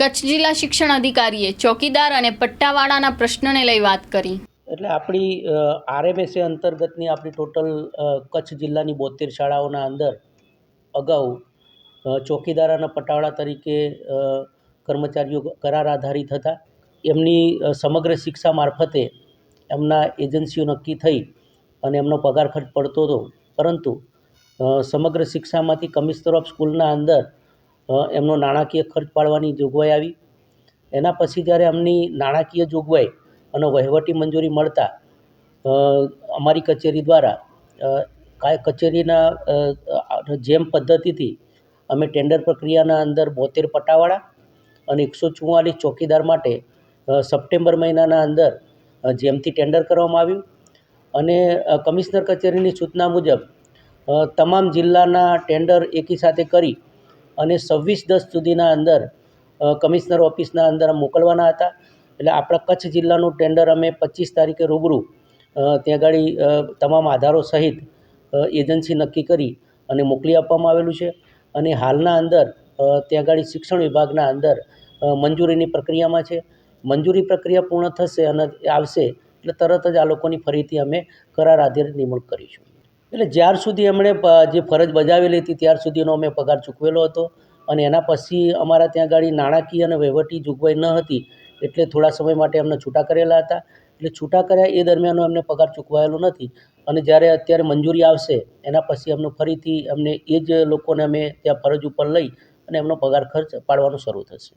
કચ્છ જિલ્લા શિક્ષણ અધિકારીએ ચોકીદાર અને પટ્ટાવાળાના પ્રશ્નને લઈ વાત કરી. એટલે આપણી આરએમએસએ અંતર્ગતની આપણી ટોટલ કચ્છ જિલ્લાની બોતેર શાળાઓના અંદર અગાઉ ચોકીદાર અને પટાવાળા તરીકે કર્મચારીઓ કરાર આધારિત હતા. એમની સમગ્ર શિક્ષા મારફતે એમના એજન્સીઓ નક્કી થઈ અને એમનો પગાર ખર્ચ પડતો હતો. પરંતુ સમગ્ર શિક્ષામાંથી કમિશનર ઓફ સ્કૂલના અંદર એમનો નાણાકીય ખર્ચ પાડવાની જોગવાઈ આવી. એના પછી જ્યારે એમની નાણાકીય જોગવાઈ અને વહીવટી મંજૂરી મળતા અમારી કચેરી દ્વારા કચેરીના જેમ પદ્ધતિથી અમે ટેન્ડર પ્રક્રિયાના અંદર બોતેર પટાવાળા અને એકસો ચુમ્માલીસ ચોકીદાર માટે સપ્ટેમ્બર મહિનાના અંદર જેમથી ટેન્ડર કરવામાં આવ્યું. અને કમિશનર કચેરીની સૂચના મુજબ તમામ જિલ્લાના ટેન્ડર એકી સાથે કરી અને છવ્વીસ દસ સુધીના અંદર કમિશનર ઓફિસના અંદર મોકલવાના હતા. એટલે આપણા કચ્છ જિલ્લાનું ટેન્ડર અમે પચીસ તારીખે રૂબરૂ ત્યાં આગળ તમામ આધારો સહિત એજન્સી નક્કી કરી અને મોકલી આપવામાં આવેલું છે. અને હાલના અંદર ત્યાં આગળ શિક્ષણ વિભાગના અંદર મંજૂરીની પ્રક્રિયામાં છે. મંજૂરી પ્રક્રિયા પૂર્ણ થશે અને આવશે, એટલે તરત જ આ લોકોની ફરીથી અમે કરાર આધારિત નિમણૂક કરીશું. એટલે જ્યાર સુધી એમણે જે ફરજ બજાવેલી હતી, ત્યાર સુધીનો અમે પગાર ચૂકવેલો હતો. અને એના પછી અમારા ત્યાં આગળ નાણાકીય અને વહીવટી જોગવાઈ ન હતી, એટલે થોડા સમય માટે એમને છૂટા કરેલા હતા. એટલે છૂટા કર્યા એ દરમિયાનનો એમને પગાર ચૂકવાયેલો નથી. અને જ્યારે અત્યારે મંજૂરી આવશે, એના પછી અમને ફરીથી અમને એ જ લોકોને અમે ત્યાં ફરજ ઉપર લઈ અને એમનો પગાર ખર્ચ પાડવાનું શરૂ થશે.